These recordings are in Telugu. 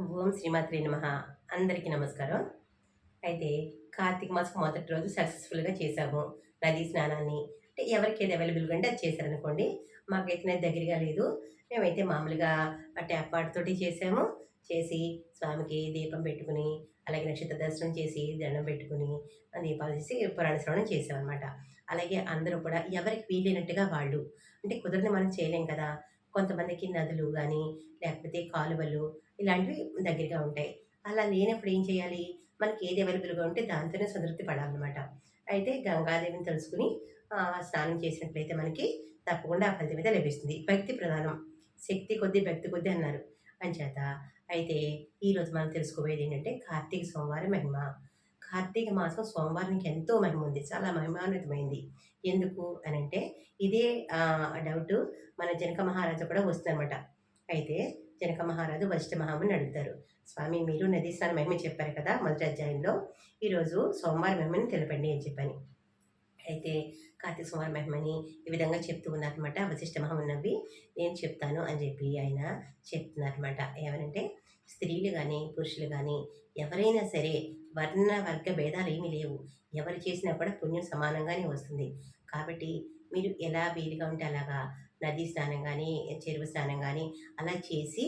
ఓం శ్రీమాత్రి నమ. అందరికీ నమస్కారం. అయితే కార్తీక మాసం మొదటి రోజు సక్సెస్ఫుల్గా చేసాము నదీ స్నానాన్ని. అంటే ఎవరికి ఏది అవైలబుల్గా ఉంటే అది చేశారనుకోండి. మాకైతే దగ్గరగా లేదు. మేమైతే మామూలుగా ఆ ట్యాప్ వాటితోటి చేసాము చేసి స్వామికి దీపం పెట్టుకుని అలాగే నక్షత్ర దర్శనం చేసి దండం పెట్టుకుని దీపాలు చేసి పురాణ శ్రవణం చేసామన్నమాట అలాగే అందరూ కూడా ఎవరికి వీలైనట్టుగా వాళ్ళు. అంటే కుదరని మనం చేయలేం కదా. కొంతమందికి నదులు కానీ లేకపోతే కాలువలు ఇలాంటివి దగ్గరగా ఉంటాయి. అలా లేనప్పుడు ఏం చేయాలి? మనకి ఏది అవైలబుల్గా ఉంటే దాంతోనే సంతృప్తి పడాలన్నమాట. అయితే గంగాదేవిని తెలుసుకుని స్నానం చేసినట్లయితే మనకి తప్పకుండా ఆ ఫలితం అయితే లభిస్తుంది. భక్తి ప్రధానం. శక్తి కొద్ది భక్తి కొద్దీ అన్నారు. అంచేత అయితే ఈరోజు మనం తెలుసుకోబోయేది ఏంటంటే కార్తీక సోమవారం మహిమ. కార్తీక మాసం సోమవారానికి ఎంతో మహిమ ఉంది. చాలా మహిమాన్వితమైంది. ఎందుకు అని అంటే ఇదే డౌట్ మన జనక మహారాజా కూడా వస్తుందన్నమాట. అయితే జనక మహారాజు వశిష్ఠ మహాముని అడుగుతారు. స్వామి మీరు నదీ స్నానం మహిమ చెప్పారు కదా మొదటి అధ్యాయంలో. ఈరోజు సోమవారం మహిమని తెలపండి అని చెప్పని. అయితే కార్తీక సోమవారం మహిమని ఈ విధంగా చెప్తూ ఉన్నారనమాట వశిష్ఠ మహాముని నవ్వి నేను చెప్తాను అని చెప్పి ఆయన చెప్తున్నారనమాట ఏమనంటే స్త్రీలు కానీ పురుషులు కానీ ఎవరైనా సరే వర్ణ వర్గ భేదాలు ఏమీ లేవు. ఎవరు చేసినా కూడా పుణ్యం సమానంగానే వస్తుంది. కాబట్టి మీరు ఎలా వీలుగా ఉంటే అలాగా నదీ స్నానం కానీ చెరువు స్నానం కానీ అలా చేసి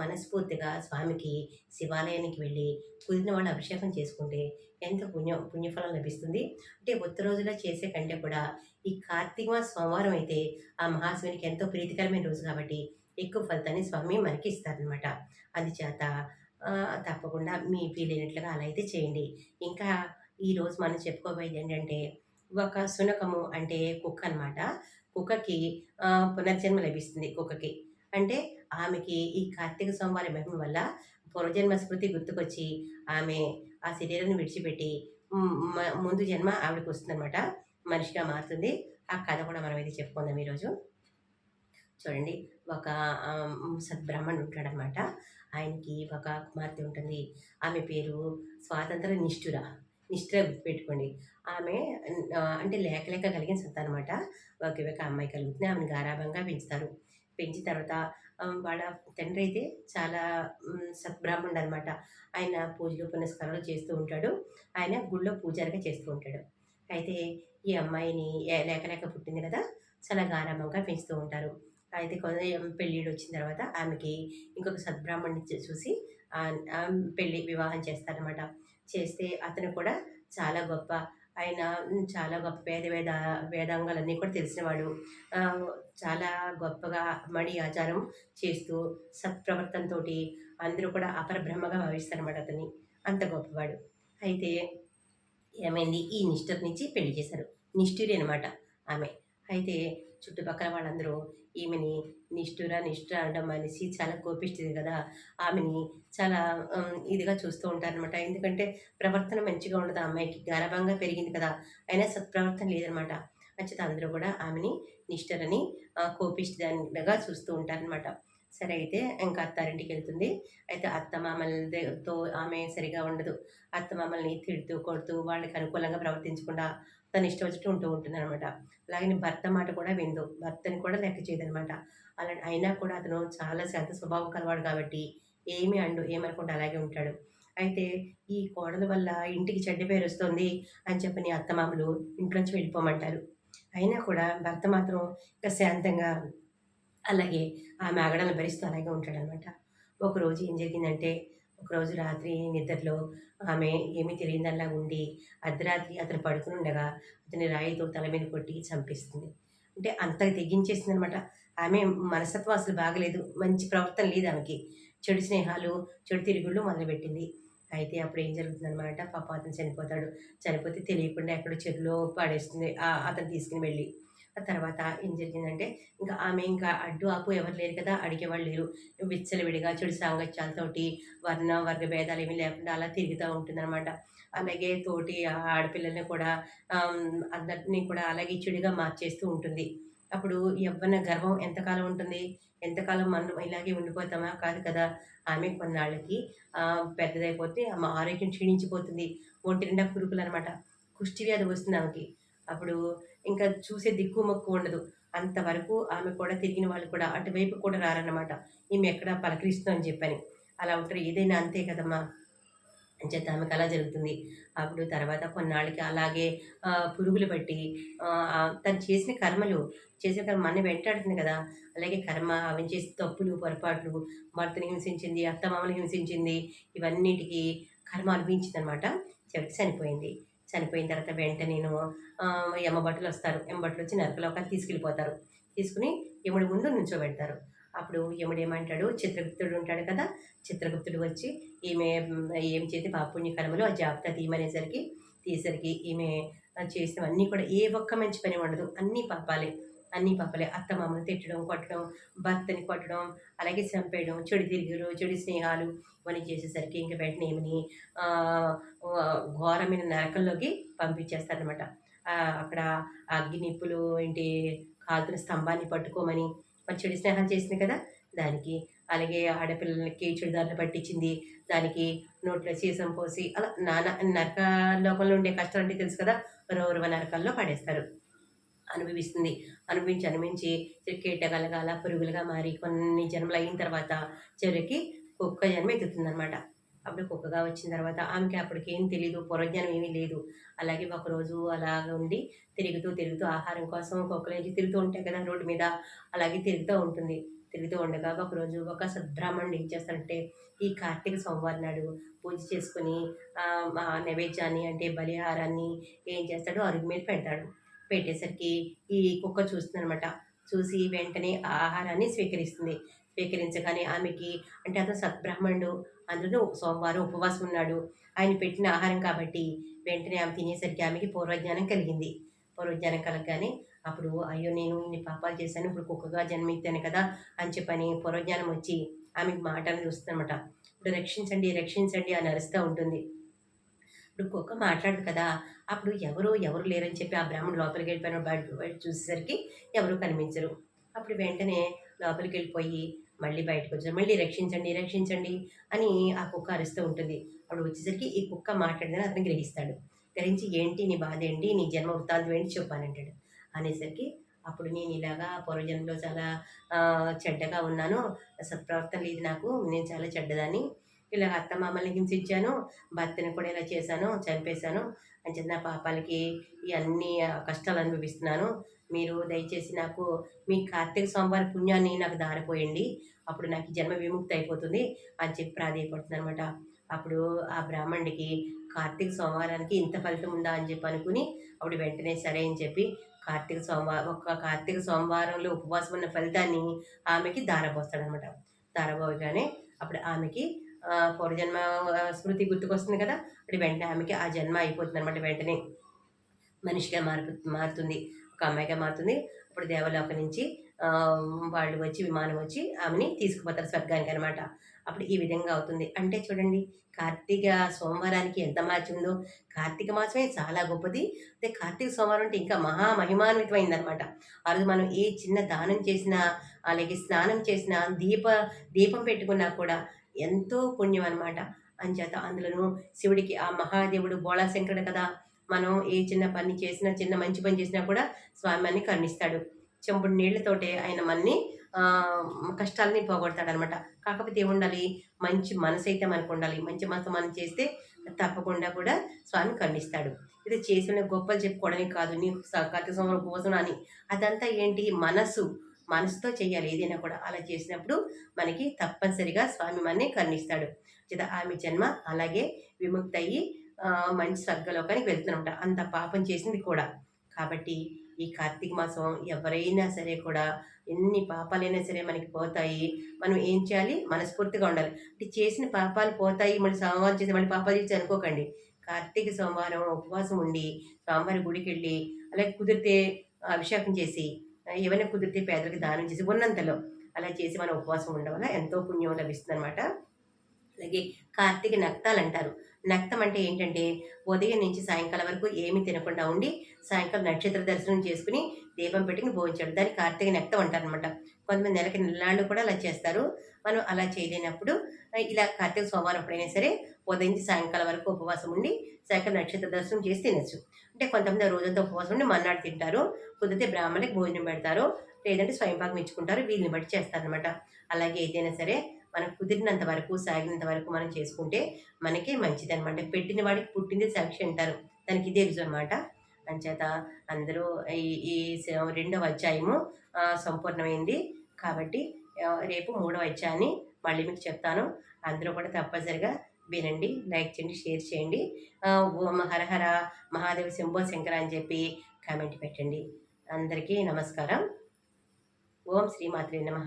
మనస్ఫూర్తిగా స్వామికి శివాలయానికి వెళ్ళి కుదిరిన వాళ్ళు అభిషేకం చేసుకుంటే ఎంత పుణ్యం పుణ్యఫలం లభిస్తుంది. అంటే ఒత్తి రోజులో చేసే కంటే కూడా ఈ కార్తీక మాస సోమవారం అయితే ఆ మహాశివునికి ఎంతో ప్రీతికరమైన రోజు కాబట్టి ఎక్కువ ఫలితాన్ని స్వామి మనకి ఇస్తారనమాట అందుచేత ఆ, తప్పకుండా మీ వీలైనట్లుగా అలా అయితే చేయండి. ఇంకా ఈరోజు మనం చెప్పుకోబోయేది ఏంటంటే ఒక శునకము అంటే కుక్క అన్నమాట. కుక్కకి పునర్జన్మ లభిస్తుంది కుక్కకి అంటే ఆమెకి ఈ కార్తీక సోమవారం మహిమ వల్ల పూర్వజన్మ స్మృతి గుర్తుకొచ్చి ఆమె ఆ శరీరాన్ని విడిచిపెట్టి ముందు జన్మ ఆవిడకి వస్తుందన్నమాట. మనిషిగా మారుతుంది. ఆ కథ కూడా మనం అయితే చెప్పుకుందాం ఈరోజు. చూడండి ఒక ఆ, సద్బ్రాహ్మణుడు ఉంటాడనమాట ఆయనకి ఒక కుమార్తె ఉంటుంది. ఆమె పేరు స్వాతంత్ర నిష్ఠుర. నిష్ఠ గుర్తుపెట్టుకోండి. ఆమె అంటే లేక లేక కలిగిన సత్తా అనమాట ఒకే ఒక అమ్మాయి కలుగుతుంది ఆమెను గారాభంగా పెంచుతారు. పెంచిన తర్వాత వాళ్ళ తండ్రి అయితే చాలా సద్బ్రాహ్మణుడు అనమాట ఆయన పూజలు పునస్కారాలు చేస్తూ ఉంటాడు. ఆయన గుళ్ళో పూజారిగా చేస్తూ ఉంటాడు. అయితే ఈ అమ్మాయిని లేక లేక పుట్టింది కదా చాలా గారాభంగా పెంచుతూ ఉంటారు. అయితే కొంత పెళ్ళిడు వచ్చిన తర్వాత ఆమెకి ఇంకొక సద్బ్రాహ్మణ్ణి చూసి పెళ్ళి వివాహం చేస్తారనమాట చేస్తే అతను కూడా చాలా గొప్ప. ఆయన చాలా గొప్ప వేద వేద వేదాంగాలన్నీ కూడా తెలిసినవాడు. చాలా గొప్పగా మడి ఆచారం చేస్తూ సత్ప్రవర్తనతో అందరూ కూడా అపరబ్రహ్మగా భావిస్తారన్నమాట అతని అంత గొప్పవాడు. అయితే ఏమైంది? ఈ నిష్ఠుర్నిచ్చి పెళ్ళి చేశారు. నిష్ఠురి అనమాట ఆమె. అయితే చుట్టుపక్కల వాళ్ళందరూ ఈమెని నిష్ఠుర నిష్ఠుర అనడం మనిషి చాలా కోపిస్తుంది కదా. ఆమెని చాలా ఇదిగా చూస్తూ ఉంటారనమాట ఎందుకంటే ప్రవర్తన మంచిగా ఉండదు అమ్మాయికి. గర్వంగా పెరిగింది కదా. అయినా సత్ప్రవర్తన లేదనమాట అంచేత అందరూ కూడా ఆమెని నిష్ఠురని కోపిస్తుందిగా చూస్తూ ఉంటారనమాట సరే అయితే ఇంకా అత్తారింటికి వెళ్తుంది. అయితే అత్తమామలతో ఆమె సరిగా ఉండదు. అత్త మామల్ని తిడుతూ కొడుతూ వాళ్ళకి అనుకూలంగా ప్రవర్తించకుండా తను ఇష్టం వచ్చినట్టు ఉంటూ ఉంటుంది అనమాట అలాగే భర్త మాట కూడా విందు. భర్తని కూడా లెక్క చేయదనమాట అలా అయినా కూడా అతను చాలా శాంత స్వభావం కలవాడు కాబట్టి ఏమి అండు ఏమనుకుంటే అలాగే ఉంటాడు. అయితే ఈ కోడల వల్ల ఇంటికి చెడ్డ పేరు వస్తుంది అని చెప్పి నీ అత్తమామలు ఇంట్లోంచి వెళ్ళిపోమంటారు. అయినా కూడా భర్త మాత్రం ఇంకా శాంతంగా అలాగే ఆమె ఆగడాలను భరిస్తూ అలాగే ఉంటాడనమాట ఒకరోజు ఏం జరిగిందంటే ఒకరోజు రాత్రి నిద్రలో ఆమె ఏమీ తెలియదల్లా ఉండి అర్ధరాత్రి అతను పడుకుని ఉండగా అతని రాయితో తల మీద కొట్టి చంపేస్తుంది. అంటే అంతగా తెగించేసింది అనమాట ఆమె మనసత్వం అసలు బాగలేదు. మంచి ప్రవర్తన లేదు ఆమెకి. చెడు స్నేహాలు చెడు తిరుగుళ్ళు మొదలుపెట్టింది. అయితే అప్పుడు ఏం జరుగుతుందనమాట? పాప అతను చనిపోతాడు. చనిపోతే తెలియకుండా ఎక్కడో చెరువులో పాడేస్తుంది. అతను తీసుకుని వెళ్ళి ఆ తర్వాత ఏం జరిగిందంటే ఇంకా ఆమె ఇంకా అడ్డు ఆపు ఎవరు లేరు కదా అడిగేవాళ్ళు లేరు. విచ్చలవిడిగా చెడు సాంగత్యాలతోటి వర్ణ వర్గ భేదాలు ఏమీ లేకుండా అలా తిరుగుతూ ఉంటుందన్నమాట. అలాగే తోటి ఆడపిల్లల్ని కూడా అందరినీ కూడా అలాగే చెడుగా మార్చేస్తూ ఉంటుంది. అప్పుడు యవ్వన గర్వం ఎంతకాలం ఉంటుంది? ఎంతకాలం మనం ఇలాగే ఉండిపోతామా? కాదు కదా ఆమె కొన్నాళ్ళకి పెద్దదైపోతే ఆమె ఆరోగ్యం క్షీణించిపోతుంది. ఒంటి నిండా కురుకులు అనమాట కుష్టి వ్యాధి వస్తుంది ఆమెకి. అప్పుడు ఇంకా చూసే దిక్కు మొక్కు ఉండదు. అంతవరకు ఆమె కూడా తిరిగిన వాళ్ళు కూడా అటువైపు కూడా రారన్నమాట. ఈమె ఎక్కడ పలకరిస్తుందని చెప్పని. అలా ఉంటారు. ఏదైనా అంతే కదమ్మా. అని చేత ఆమెకు అలా జరుగుతుంది. అప్పుడు తర్వాత కొన్నాళ్ళకి అలాగే పురుగులు పట్టి తను చేసిన కర్మలు చేసిన కర్మ మన వెంటాడుతుంది కదా. అలాగే కర్మ అవి చేసిన తప్పులు పొరపాట్లు భర్తని హింసించింది అత్తమామని హింసించింది ఇవన్నిటికీ కర్మ అనిపించింది అనమాట చివరికి చనిపోయింది చనిపోయిన తర్వాత వెంట నేను ఎమ్మబట్టలు వస్తారు. ఎమ్మబట్టలు వచ్చి నరకలోకాలు తీసుకెళ్ళిపోతారు. తీసుకుని యముడి ముందు నుంచోబెడతారు. అప్పుడు యముడు ఏమంటాడు? చిత్రగుప్తుడు ఉంటాడు కదా? చిత్రగుప్తుడు వచ్చి ఈమె ఏం చేసి పాపుణ్యకరములు ఆ జాబితా తీయమనేసరికి తీసరికి ఈమె చేసినవన్నీ కూడా ఏ ఒక్క మంచి పని ఉండదు. అన్నీ పాపాలే. అన్నీ పాపాలే. అత్తమామలు తిట్టడం కొట్టడం భర్తని కొట్టడం అలాగే చంపేయడం చెడు తిరుగులు చెడు స్నేహాలు ఇవన్నీ చేసేసరికి ఇంకా వెంటనే ఏమని ఘోరమైన నరకంలోకి పంపించేస్తారనమాట అక్కడ ఆ అగ్గి నిప్పులు ఏంటి కాల్తున్న స్తంభాన్ని పట్టుకోమని మరి చెడు స్నేహాలు చేసింది కదా దానికి. అలాగే ఆడపిల్లలకి చెడుదారులు పట్టించింది దానికి నోట్లో సీసం పోసి అలా నానా నరక లోపల ఉండే కష్టాలు అంటే తెలుసు కదా రౌరవ నరకాల్లో పడేస్తారు. అనుభవిస్తుంది. అనుభవించి అనుభవించి కీటకలుగా పురుగులుగా మారి కొన్ని జన్మలు అయిన తర్వాత చివరికి కుక్క జన్మ ఎత్తుతుందనమాట అప్పుడు కుక్కగా వచ్చిన తర్వాత ఆమెకి అప్పటికి ఏం తెలియదు పురజ్ఞానం ఏమీ లేదు. అలాగే ఒకరోజు అలాగ ఉండి తిరుగుతూ తిరుగుతూ ఆహారం కోసం కుక్కలు తిరుగుతూ ఉంటాయి కదా రోడ్డు మీద అలాగే తిరుగుతూ ఉంటుంది. తిరుగుతూ ఉండగా ఒకరోజు ఒక సద్బ్రాహ్మణుడు ఏం చేస్తాడంటే ఈ కార్తీక సోమవారం నాడు పూజ చేసుకుని నైవేద్యాన్ని అంటే బలిహారాన్ని ఏం చేస్తాడో అరుగు మీద పెడతాడు. పెట్టేసరికి ఈ కుక్క చూస్తుందనమాట చూసి వెంటనే ఆ ఆహారాన్ని స్వీకరిస్తుంది. స్వీకరించగానే ఆమెకి అంటే అతను సద్బ్రాహ్మణుడు. అందులో సోమవారం ఉపవాసం ఉన్నాడు. ఆయన పెట్టిన ఆహారం కాబట్టి వెంటనే ఆమె తినేసరికి ఆమెకి పూర్వజ్ఞానం కలిగింది. పూర్వజ్ఞానం కలగగానే అప్పుడు అయ్యో నేను ఇన్ని పాపాలు చేశాను. ఇప్పుడు కుక్కగా జన్మెత్తాను కదా అని చెప్పని పూర్వజ్ఞానం వచ్చి ఆమెకి మాట అనేది వస్తుందన్నమాట ఇప్పుడు రక్షించండి రక్షించండి అని అరుస్తూ ఉంటుంది. ఇప్పుడు కుక్క మాట్లాడదు కదా. అప్పుడు ఎవరు ఎవరు లేరని చెప్పి ఆ బ్రాహ్మణుడు లోపలికి వెళ్ళిపోయిన బయట బయట చూసేసరికి ఎవరు కనిపించరు. అప్పుడు వెంటనే లోపలికి వెళ్ళిపోయి మళ్ళీ బయటకు వచ్చారు. మళ్ళీ రక్షించండి రక్షించండి అని ఆ కుక్క అరుస్తూ ఉంటుంది. అప్పుడు వచ్చేసరికి ఈ కుక్క మాట్లాడిందని అతను గ్రహిస్తాడు. గ్రహించి ఏంటి నీ బాధ ఏంటి? నీ జన్మ వృత్తాంతం ఏంటి? చెప్పానంటాడు అనేసరికి అప్పుడు నేను ఇలాగా పూర్వజన్మలో చాలా చెడ్డగా ఉన్నాను. సత్ప్రవర్తన లేదు నాకు. నేను చాలా చెడ్డదాన్ని. ఇలా అత్త మామల్ని హింసించాను భర్తని కూడా ఇలా చేశాను చంపేశాను. అని చెప్పి నా పాపాలకి ఈ అన్ని కష్టాలు అనుభవిస్తున్నాను. మీరు దయచేసి నాకు మీ కార్తీక సోమవారం పుణ్యాన్ని నాకు దారిపోయండి. అప్పుడు నాకు జన్మ విముక్తి అయిపోతుంది అని చెప్పి ప్రాధేయపడుతుంది అనమాట అప్పుడు ఆ బ్రాహ్మణుడికి కార్తీక సోమవారానికి ఇంత ఫలితం ఉందా అని చెప్పి అనుకుని అప్పుడు వెంటనే సరే అని చెప్పి కార్తీక సోమవారం ఒక కార్తీక సోమవారంలో ఉపవాసం ఉన్న ఫలితాన్ని ఆమెకి దారపోస్తాడనమాట దారపోగానే అప్పుడు ఆమెకి ఆ, పూర్వజన్మ స్మృతి గుర్తుకొస్తుంది కదా? అప్పుడు వెంటనే ఆమెకి ఆ జన్మ అయిపోతుంది అనమాట వెంటనే. మనిషిగా మారు మారుతుంది. ఒక అమ్మాయిగా మారుతుంది. అప్పుడు దేవలోక నుంచి వాళ్ళు వచ్చి విమానం వచ్చి ఆమెని తీసుకుపోతారు స్వర్గానికి అనమాట అప్పుడు ఈ విధంగా అవుతుంది. అంటే చూడండి కార్తీక సోమవారానికి ఎంత మార్చిందో కార్తీక మాసమే చాలా గొప్పది. అదే కార్తీక సోమవారం అంటే ఇంకా మహా మహిమాన్వితమైంది అనమాట ఆ రోజు మనం ఏ చిన్న దానం చేసినా అలాగే స్నానం చేసినా దీప దీపం పెట్టుకున్నా కూడా ఎంతో పుణ్యం అనమాట అంచేత అందులోనూ శివుడికి ఆ మహాదేవుడు బోళాశంకరుడు కదా మనం ఏ చిన్న పని చేసినా చిన్న మంచి పని చేసినా కూడా స్వామి అన్ని కరుణిస్తాడు. చెంపుడు నీళ్ళతోటే ఆయన మనని కష్టాలని పోగొడతాడు అనమాట కాకపోతే ఏముండాలి? మంచి మనసు అయితే మనకు ఉండాలి. మంచి మనసు మనం చేస్తే తప్పకుండా కూడా స్వామి కరుణిస్తాడు. ఇది చేసిన గొప్పలు చెప్పుకోవడానికి కాదు. నీకు కార్తీక సంవత్సరం ఉపవాసం అని అదంతా ఏంటి? మనసు మనసుతో చేయాలి ఏదైనా కూడా అలా చేసినప్పుడు మనకి తప్పనిసరిగా స్వామి మనని కరుణిస్తాడు. చేత ఆమె జన్మ అలాగే విముక్తి అయ్యి మంచి స్వర్గలోకానికి వెళ్తున్నమాట అంత పాపం చేసింది కూడా. కాబట్టి ఈ కార్తీక మాసం ఎవరైనా సరే కూడా ఎన్ని పాపాలైనా సరే మనకి పోతాయి. మనం ఏం చేయాలి? మనస్ఫూర్తిగా ఉండాలి. అంటే చేసిన పాపాలు పోతాయి. మళ్ళీ సోమవారం చేసి మళ్ళీ పాపాలు చేసి అనుకోకండి. కార్తీక సోమవారం ఉపవాసం ఉండి స్వామివారి గుడికి వెళ్ళి అలాగే కుదిరితే అభిషేకం చేసి ఏమైనా కుదిరితే పేదలకు దానం చేసి ఉన్నంతలో అలా చేసి మనం ఉపవాసం ఉండడం వల్ల ఎంతో పుణ్యం లభిస్తుంది అనమాట అలాగే కార్తీక నక్తాలు అంటారు నక్తం అంటే ఏంటంటే ఉదయం నుంచి సాయంకాలం వరకు ఏమీ తినకుండా ఉండి సాయంకాలం నక్షత్ర దర్శనం చేసుకుని దీపం పెట్టుకుని భోజనం దాన్ని కార్తీక నక్తం అంటారు అనమాట కొంతమంది నెలకి నెలలాళ్ళు కూడా అలా చేస్తారు. మనం అలా చేయలేనప్పుడు ఇలా కార్తీక సోమవారం ఎప్పుడైనా సరే ఉదయం నుంచి సాయంకాలం వరకు ఉపవాసం ఉండి సాయంకాలం నక్షత్ర దర్శనం చేసి తినచ్చు. అంటే కొంతమంది రోజంతా ఉపవాసం ఉండి మన్నాడు తింటారు కుదిరితే బ్రాహ్మణులకు భోజనం పెడతారు లేదంటే స్వయంపాకం ఇచ్చుకుంటారు వీళ్ళని బట్టి చేస్తారనమాట అలాగే ఏదైనా సరే మనకు కుదిరినంత వరకు సాగినంత వరకు మనం చేసుకుంటే మనకే మంచిది అనమాట పెట్టిన వాడికి పుట్టింది సాక్షి అంటారు. దానికి ఇదే రుజు అనమాట అంచేత అందరూ ఈ ఈ రెండవ అధ్యాయము సంపూర్ణమైంది. కాబట్టి రేపు మూడవ అధ్యాయాన్ని మళ్ళీ మీకు చెప్తాను. అందరూ కూడా తప్పనిసరిగా వినండి లైక్ చేయండి షేర్ చేయండి. ఓ ఓం హరహర మహాదేవ శంభో శంకర అని చెప్పి కామెంట్ పెట్టండి. అందరికీ నమస్కారం. ఓం శ్రీమాత్రే నమ.